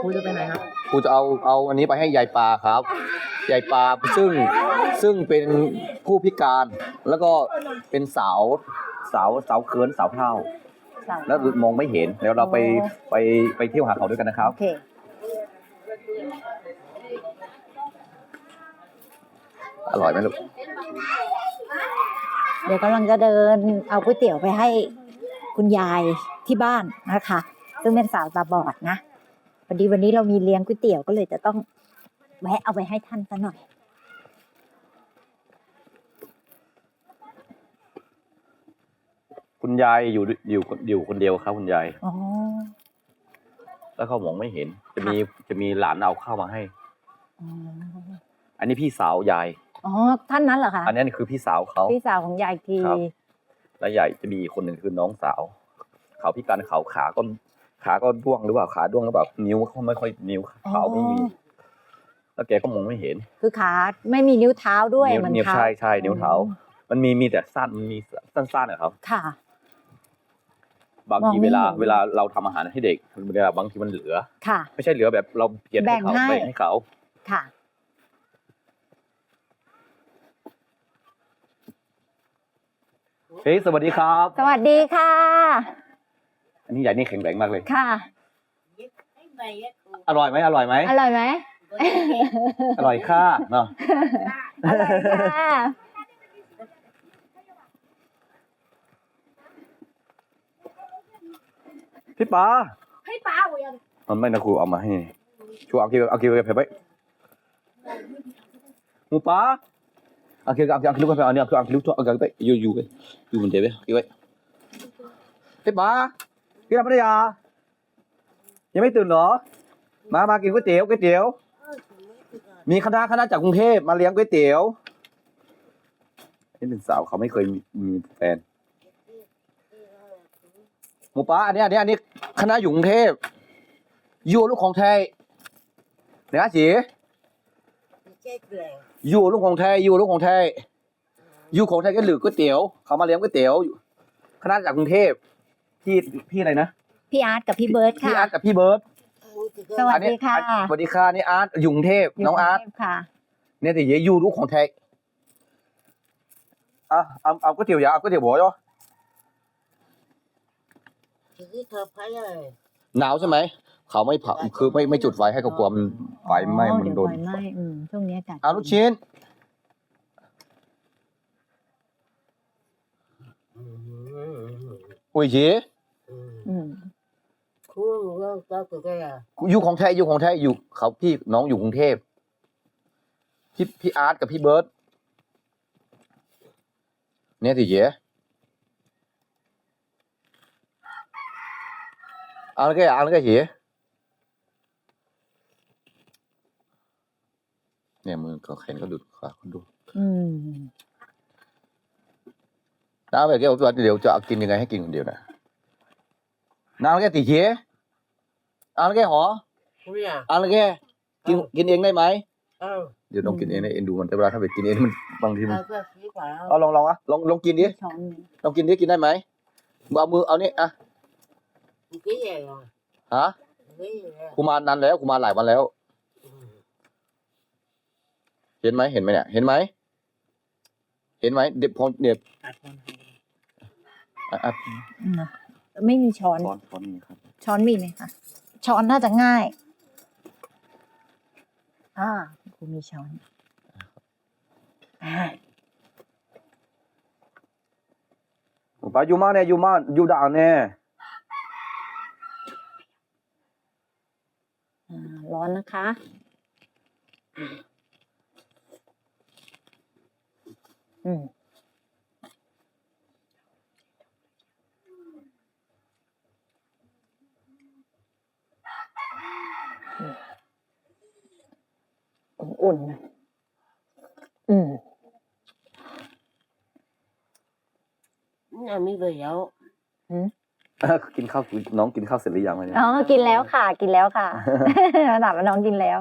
ครูจะไปไหนครับ ครูจะเอาเอาอันนี้ไปให้ยายปลาครับ ยายปลาซึ่งซึ่งเป็นผู้พิการแล้วก็เป็นสาวสาวสาวเคินสาวเท่า แล้วมองไม่เห็นแล้วเราไปไปไปเที่ยวหาเขาด้วยกันนะครับ โอเคอร่อยไหมลูก เดี๋ยวกำลังจะเดินเอาก๋วยเตี๋ยวไปให้คุณยายที่บ้านนะคะ ซึ่งเป็นสาวตาบอดนะพอดีวันนี้เรามีเลี้ยงก๋วยเตี๋ยวก็เลยจะต้องแวะเอาไปให้ท่านซะหน่อย คุณยายอยู่อยู่อยู่คนเดียวครับ คุณยาย อ๋อ แล้วเขามองไม่เห็น จะมีจะมีหลานเอาข้าวมาให้ อ๋อ อันนี้พี่สาวยาย อ๋อ ท่านนั้นเหรอคะ อันนี้คือพี่สาวเขา พี่สาวของยายที ครับ และใหญ่จะมีอีกคนหนึ่งคือน้องสาว เขาพิการเขาขาก็ ขาก็ด้วงหรือเปล่าขาด้วงหรือเปล่านิ้วเขาไม่ค่อยนิ้วเขาไม่มีอ๋อแล้วแกก็มองไม่เห็น คือขาไม่มีนิ้วเท้าด้วยนิ้วเหมือนนิ้วเขาใช่ใช่นิ้วเท้า มันมีมีแต่สั้นมันมีสั้นๆนะครับค่ะ บางทีมองไม่เวลาเห็นเวลาเราทำอาหารให้เด็กเวลาบางทีมันเหลือ ค่ะ ไม่ใช่เหลือแบบเราเปลี่ยนให้เขาแบ่งให้แบ่งให้เขาค่ะเฮ้ยสวัสดีครับ สวัสดีค่ะอั นนี้ใหญ่นี่แข็งแรงมากเลย ค่ะ อร่อยไหมอร่อยไหมอร่อยไหมอร่อยค่ะเนาะอร่อยค่ะพี่ปาให้ป้า我要มันไม่นะครูเอามาให้ชูเอาคิวเอาคิวไปไปหมูปลาเอาคิวเอาคิวเอาคิวไปเอาเนี่ยเอาคิวเอาคิวเอาคิวไปอยู่อยู่ไปอยู่บนเตียงไปคิวไปพี่ปา พี่รับภรรยา ยังไม่ตื่นเหรอ มามากินก๋วยเตี๋ยวก๋วยเตี๋ยว มีคณะคณะจากกรุงเทพมาเลี้ยงก๋วยเตี๋ยวนี่เป็นสาวเขาไม่เคยมีมีแฟนหมูปลาอันนี้อันนี้อันนี้คณะอยู่กรุงเทพอยู่ลูกของไทยเนี่ยจีอยู่ลูกของไทยอยู่ลูกของไทยอยู่ของไทยก็หรือก๋วยเตี๋ยวเขามาเลี้ยงก๋วยเตี๋ยวคณะจากกรุงเทพ พี่พี่อะไรนะพี่อาร์ตกับพี่เบิร์ดพี่ค่ะ อาร์ตกับพี่เบิร์ตสวัสอันนี้ดีค่ะอันสวัสดีค่ะนี่อาร์ตอยู่กรุงเทพน้องอาร์ตยู่กรุเทพค่ะ เนี่ยแต่เยอยู่ลูกของไทยอะเอาเอาก๋วยเตี๋ยวอย่าเอาก๋วยเตี๋ยวบัวย่อหนาวใช่ไหมเขาไม่เผาคือไม่ไม่จุดไฟให้เขากลัวมันไฟไหม้อ๋อมันเดี๋ยวโดนไฟไหม้อืมช่วงนี้อากาศเอาลูกชิ้น อุ้ยจีอืม อยู่ของไทยอยู่ของไทยอยู่เขาพี่น้องอยู่กรุงเทพพี่พี่อาร์ตกับพี่เบิร์ตเนี่ยสิเจ๊เอาแล้วก็เอาแล้วก็เจ๊เนี่ยมือเขาแขนเขาดูขาเขาดูอืมน้าแบบแกบอกว่าเดี๋ยวจะเอากินยังไงให้กินคนเดียวนะ น้าแล้วแกติเจ๊เอาแล้วแกหอเอาแล้วแกกินกินเองได้ไหมเดี๋ยวลองกินเองได้เอ็นดูมันแต่เวลาถ้าไปกินเองมันบางทีมันเอาลองลองอะลองลองกินดิช้อนหนึ่งลองกินดิกินได้ไหมมึงเอามือเอานี่อะฮะกูมานานแล้วกูมาหลายวันแล้ว เห็นไหมเห็นไหมเนี่ยเห็นไหมเห็นไหมเด็บพอเด็บอะอะอืมนะ ไม่มีช้อน ช้อนช้อนนี่ครับ ช้อนมีไหมคะ ช้อนน่าจะง่าย อ่ากูมีช้อนอ่าไปอยู่มาเนี่ยอยู่มาอยู่ด่านเนี่ยอ่าร้อนนะคะ อืม อุ่นๆนะอืมกินข้าวน้องกินข้าวเสร็จหรือยังวะเนี่ย อ๋อ กินแล้วค่ะ กินแล้วค่ะถามว่าน้องกินแล้ว